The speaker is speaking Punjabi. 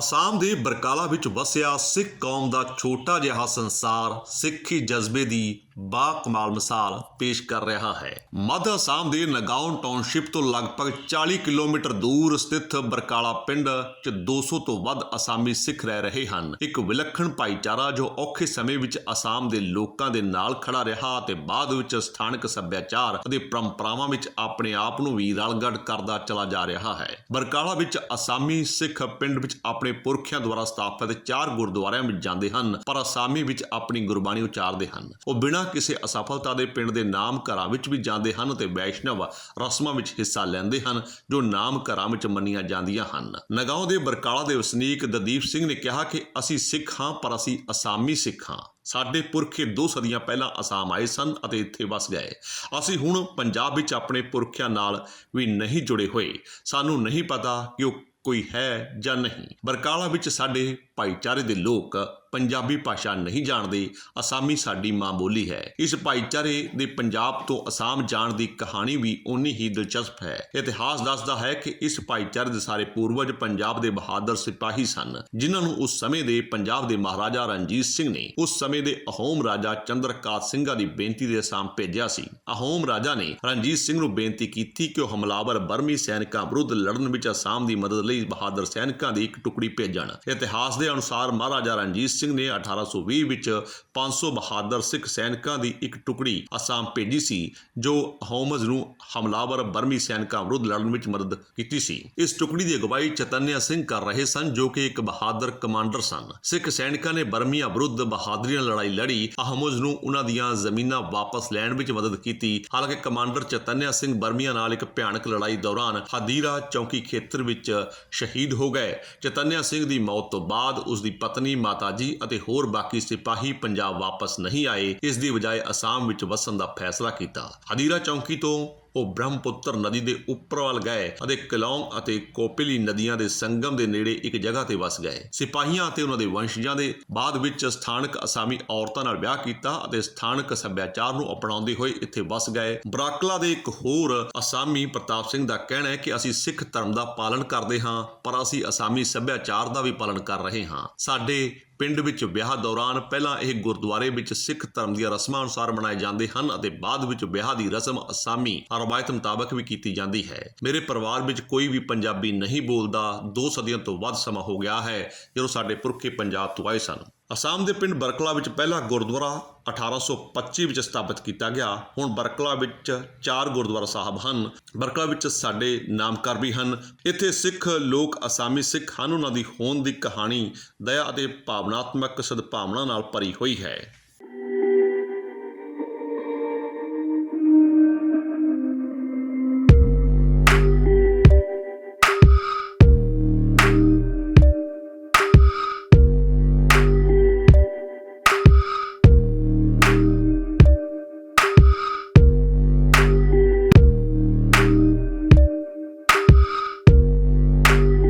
ਅਸਾਮ ਦੇ ਬਰਕਾਲਾ ਵਿੱਚ ਵਸਿਆ ਸਿੱਖ ਕੌਮ ਦਾ ਛੋਟਾ ਜਿਹਾ ਸੰਸਾਰ ਸਿੱਖੀ ਜਜ਼ਬੇ ਦੀ ਬਾ ਕਮਾਲ ਮਿਸਾਲ ਪੇਸ਼ ਕਰ ਰਿਹਾ ਹੈ। ਮੱਧ ਅਸਾਮ ਦੇ ਨਗਾਉਂ ਟਾਊਨਸ਼ਿਪ ਤੋਂ ਲਗਭਗ 40 ਕਿਲੋਮੀਟਰ ਦੂਰ ਸਥਿਤ ਬਰਕਾਲਾ ਪਿੰਡ 'ਚ 200 ਤੋਂ ਵੱਧ ਅਸਾਮੀ ਸਿੱਖ ਰਹਿ ਰਹੇ ਹਨ। ਇੱਕ ਵਿਲੱਖਣ ਭਾਈਚਾਰਾ ਜੋ ਔਖੇ ਸਮੇਂ ਵਿੱਚ ਅਸਾਮ ਦੇ ਲੋਕਾਂ ਦੇ ਨਾਲ ਖੜਾ ਰਿਹਾ ਅਤੇ ਬਾਅਦ ਵਿੱਚ ਸਥਾਨਕ ਸੱਭਿਆਚਾਰ ਅਤੇ ਪਰੰਪਰਾਵਾਂ ਵਿੱਚ ਆਪਣੇ ਆਪ ਨੂੰ ਵੀ ਰਲਗੜ ਕਰਦਾ ਚਲਾ ਜਾ ਰਿਹਾ ਹੈ। ਬਰਕਾਲਾ ਵਿੱਚ ਅਸਾਮੀ ਸਿੱਖ ਪਿੰਡ ਵਿੱਚ ਆਪਣੇ ਪੁਰਖਿਆਂ ਦੁਆਰਾ ਸਥਾਪਿਤ ਚਾਰ ਗੁਰਦੁਆਰਿਆਂ ਵਿੱਚ ਜਾਂਦੇ ਹਨ, ਪਰ ਅਸਾਮੀ ਵਿੱਚ ਆਪਣੀ ਗੁਰਬਾਣੀ ਉਚਾਰਦੇ ਹਨ। ਉਹ ਬਿਨਾਂ ਕਿਸੇ ਅਸਫਲਤਾ ਦੇ ਪਿੰਡ ਦੇ ਨਾਮ ਘਰਾਂ ਵਿੱਚ ਵੀ ਜਾਂਦੇ ਹਨ ਤੇ ਵੈਸ਼ਨਵ ਰਸਮਾਂ ਵਿੱਚ ਹਿੱਸਾ ਲੈਂਦੇ ਹਨ, ਜੋ ਨਾਮ ਘਰਾਂ ਵਿੱਚ ਮੰਨੀਆਂ ਜਾਂਦੀਆਂ ਹਨ। ਨਗਾਉਂ ਦੇ ਬਰਕਾਲਾ ਦੇ ਵਸਨੀਕ ਦਦੀਪ ਸਿੰਘ ਨੇ ਕਿਹਾ ਕਿ ਅਸੀਂ ਸਿੱਖ ਹਾਂ, ਪਰ ਅਸੀਂ ਅਸਾਮੀ ਸਿੱਖ ਹਾਂ। ਸਾਡੇ ਪੁਰਖੇ ਦੋ ਸਦੀਆਂ ਪਹਿਲਾਂ ਅਸਾਮ ਆਏ ਸਨ ਅਤੇ ਇੱਥੇ ਵਸ ਗਏ। ਅਸੀਂ ਹੁਣ ਪੰਜਾਬ ਵਿੱਚ ਆਪਣੇ ਪੁਰਖਿਆਂ ਨਾਲ ਵੀ ਨਹੀਂ ਜੁੜੇ ਹੋਏ। ਸਾਨੂੰ ਨਹੀਂ ਪਤਾ ਕਿ ਉਹ ਕੋਈ ਹੈ ਜਾਂ ਨਹੀਂ। ਬਰਕਾਲਾ ਵਿੱਚ ਸਾਡੇ ਭਾਈਚਾਰੇ ਦੇ ਲੋਕ ਪੰਜਾਬੀ ਭਾਸ਼ਾ ਨਹੀਂ ਜਾਣਦੇ, ਅਸਾਮੀ ਸਾਡੀ ਮਾਂ ਬੋਲੀ ਹੈ। ਇਸ ਭਾਈਚਾਰੇ ਦੇ ਪੰਜਾਬ ਤੋਂ ਅਸਾਮ ਜਾਣ ਦੀ ਕਹਾਣੀ ਵੀ ਉਨੀ ਹੀ ਦਿਲਚਸਪ ਹੈ। ਇਤਿਹਾਸ ਦੱਸਦਾ ਹੈ ਕਿ ਇਸ ਭਾਈਚਾਰੇ ਦੇ ਸਾਰੇ ਪੂਰਵਜ ਪੰਜਾਬ ਦੇ ਬਹਾਦਰ ਸਿਪਾਹੀ ਸਨ, ਜਿਨ੍ਹਾਂ ਨੂੰ ਉਸ ਸਮੇਂ ਦੇ ਪੰਜਾਬ ਦੇ ਮਹਾਰਾਜਾ ਰਣਜੀਤ ਸਿੰਘ ਨੇ ਉਸ ਸਮੇਂ ਦੇ ਅਹੋਮ ਰਾਜਾ ਚੰਦਰਕਾਤ ਸਿੰਘਾਂ ਦੀ ਬੇਨਤੀ ਦੇ ਅਸਾਮ ਭੇਜਿਆ ਸੀ। ਅਹੋਮ ਰਾਜਾ ਨੇ ਰਣਜੀਤ ਸਿੰਘ ਨੂੰ ਬੇਨਤੀ ਕੀਤੀ ਕਿ ਉਹ ਹਮਲਾਵਰ ਬਰਮੀ ਸੈਨਿਕਾਂ ਵਿਰੁੱਧ ਲੜਨ ਵਿੱਚ ਅਸਾਮ ਦੀ ਮਦਦ ਲਈ ਬਹਾਦਰ ਸੈਨਿਕਾਂ ਦੀ ਇੱਕ ਟੁਕੜੀ ਭੇਜਣ। ਇਤਿਹਾਸ ਦੇ ਅਨੁਸਾਰ ਮਹਾਰਾਜਾ ਰਣਜੀਤ ਸਿੰਘ ਨੇ 1820 ਵਿੱਚ 500 ਬਹਾਦਰ ਸਿੱਖ ਸੈਨਿਕਾਂ ਦੀ ਇੱਕ ਟੁਕੜੀ ਅਸਾਮ ਭੇਜੀ ਸੀ, ਜੋ ਅਹੋਮਜ਼ ਨੂੰ ਹਮਲਾਵਰ ਬਰਮੀ ਸੈਨਿਕਾਂ ਵਿਰੁੱਧ ਲੜਨ ਵਿੱਚ ਮਦਦ ਕੀਤੀ ਸੀ। ਇਸ ਟੁਕੜੀ ਦੀ ਅਗਵਾਈ ਚਤਨਿਆ ਸਿੰਘ ਕਰ ਰਹੇ ਸਨ, ਜੋ ਕਿ ਇੱਕ ਬਹਾਦਰ ਕਮਾਂਡਰ ਸਨ। ਸਿੱਖ ਸੈਨਿਕਾਂ ਨੇ ਬਰਮੀਆਂ ਵਿਰੁੱਧ ਬਹਾਦਰੀ ਨਾਲ ਲੜਾਈ ਲੜੀ ਅਹਮਜ਼ ਨੂੰ ਉਹਨਾਂ ਦੀਆਂ ਜ਼ਮੀਨਾਂ ਵਾਪਸ ਲੈਣ ਵਿੱਚ ਮਦਦ ਕੀਤੀ। ਹਾਲਾਂਕਿ ਕਮਾਂਡਰ ਚਤਨਿਆ ਸਿੰਘ ਬਰਮੀਆਂ ਨਾਲ ਇੱਕ ਭਿਆਨਕ ਲੜਾਈ ਦੌਰਾਨ ਹਦੀਰਾ ਚੌਕੀ ਖੇਤਰ ਵਿੱਚ ਸ਼ਹੀਦ ਹੋ ਗਏ। ਚਤਨਿਆ ਸਿੰਘ ਦੀ ਮੌਤ ਤੋਂ ਬਾਅਦ ਉਸ ਦੀ ਪਤਨੀ ਮਾਤਾ ਜੀ ਅਤੇ ਹੋਰ ਬਾਕੀ ਸਿਪਾਹੀ ਪੰਜਾਬ ਵਾਪਸ ਨਹੀਂ ਆਏ, ਇਸ ਦੀ ਬਜਾਏ ਅਸਾਮ ਵਿੱਚ ਵਸਣ ਦਾ ਫੈਸਲਾ ਕੀਤਾ। ਹਦੀਰਾ ਚੌਂਕੀ ਤੋਂ ਉਹ ਬ੍ਰਹਮਪੁੱਤਰ ਨਦੀ ਦੇ ਉੱਪਰ ਵੱਲ ਗਏ ਅਤੇ ਕਲੌਂਗ ਅਤੇ ਕੋਪਿਲੀ ਨਦੀਆਂ ਦੇ ਸੰਗਮ ਦੇ ਨੇੜੇ ਇੱਕ ਜਗ੍ਹਾ ਤੇ ਵਸ ਗਏ। ਸਿਪਾਹੀਆਂ ਅਤੇ ਉਹਨਾਂ ਦੇ ਵੰਸ਼ਜਾਂ ਦੇ ਬਾਅਦ ਵਿੱਚ ਸਥਾਨਕ ਅਸਾਮੀ ਔਰਤਾਂ ਨਾਲ ਵਿਆਹ ਕੀਤਾ ਅਤੇ ਸਥਾਨਕ ਸੱਭਿਆਚਾਰ ਨੂੰ ਅਪਣਾਉਂਦੇ ਹੋਏ ਇੱਥੇ ਵਸ ਗਏ। ਬਰਾਕਲਾ ਦੇ ਇੱਕ ਹੋਰ ਅਸਾਮੀ ਪ੍ਰਤਾਪ ਸਿੰਘ ਦਾ ਕਹਿਣਾ ਹੈ ਕਿ ਅਸੀਂ ਸਿੱਖ ਧਰਮ ਦਾ ਪਾਲਣ ਕਰਦੇ ਹਾਂ, ਪਰ ਅਸੀਂ ਅਸਾਮੀ ਸੱਭਿਆਚਾਰ ਦਾ ਵੀ ਪਾਲਣ ਕਰ ਰਹੇ ਹਾਂ। ਸਾਡੇ ਪਿੰਡ ਵਿੱਚ ਵਿਆਹ ਦੌਰਾਨ ਪਹਿਲਾਂ ਇਹ ਗੁਰਦੁਆਰੇ ਵਿੱਚ ਸਿੱਖ ਧਰਮ ਦੀਆਂ ਰਸਮਾਂ ਅਨੁਸਾਰ ਮਨਾਏ ਜਾਂਦੇ ਹਨ ਅਤੇ ਬਾਅਦ ਵਿੱਚ ਵਿਆਹ ਦੀ ਰਸਮ ਅਸਾਮੀ ਰਵਾਇਤ ਮੁਤਾਬਕ ਵੀ ਕੀਤੀ ਜਾਂਦੀ ਹੈ। ਮੇਰੇ ਪਰਿਵਾਰ ਵਿੱਚ ਕੋਈ ਵੀ ਪੰਜਾਬੀ ਨਹੀਂ ਬੋਲਦਾ। ਦੋ ਸਦੀਆਂ ਤੋਂ ਵੱਧ ਸਮਾਂ ਹੋ ਗਿਆ ਹੈ ਜਦੋਂ ਸਾਡੇ ਪੁਰਖੇ ਪੰਜਾਬ ਤੋਂ ਆਏ ਸਨ। ਅਸਾਮ ਦੇ ਪਿੰਡ ਬਰਕਲਾ ਵਿੱਚ ਪਹਿਲਾ ਗੁਰਦੁਆਰਾ 1825 ਵਿੱਚ ਸਥਾਪਿਤ ਕੀਤਾ ਗਿਆ। ਹੁਣ ਬਰਕਲਾ ਵਿੱਚ ਚਾਰ ਗੁਰਦੁਆਰਾ ਸਾਹਿਬ ਹਨ। ਬਰਕਲਾ ਵਿੱਚ ਸਾਡੇ ਨਾਮਕਰ ਵੀ ਹਨ। ਇੱਥੇ ਸਿੱਖ ਲੋਕ, ਅਸਾਮੀ ਸਿੱਖ ਹਨ। ਉਹਨਾਂ ਦੀ ਹੋਣ ਦੀ ਕਹਾਣੀ, ਦਇਆ ਅਤੇ ਭਾਵਨਾਤਮਕ ਸਦਭਾਵਨਾ ਨਾਲ ਭਰੀ ਹੋਈ ਹੈ।